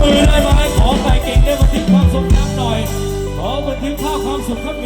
มือได้ไหมขอไก่เก่งได้บันทึกความทรงจำหน่อย ขอบันทึกภาพความสุขครับ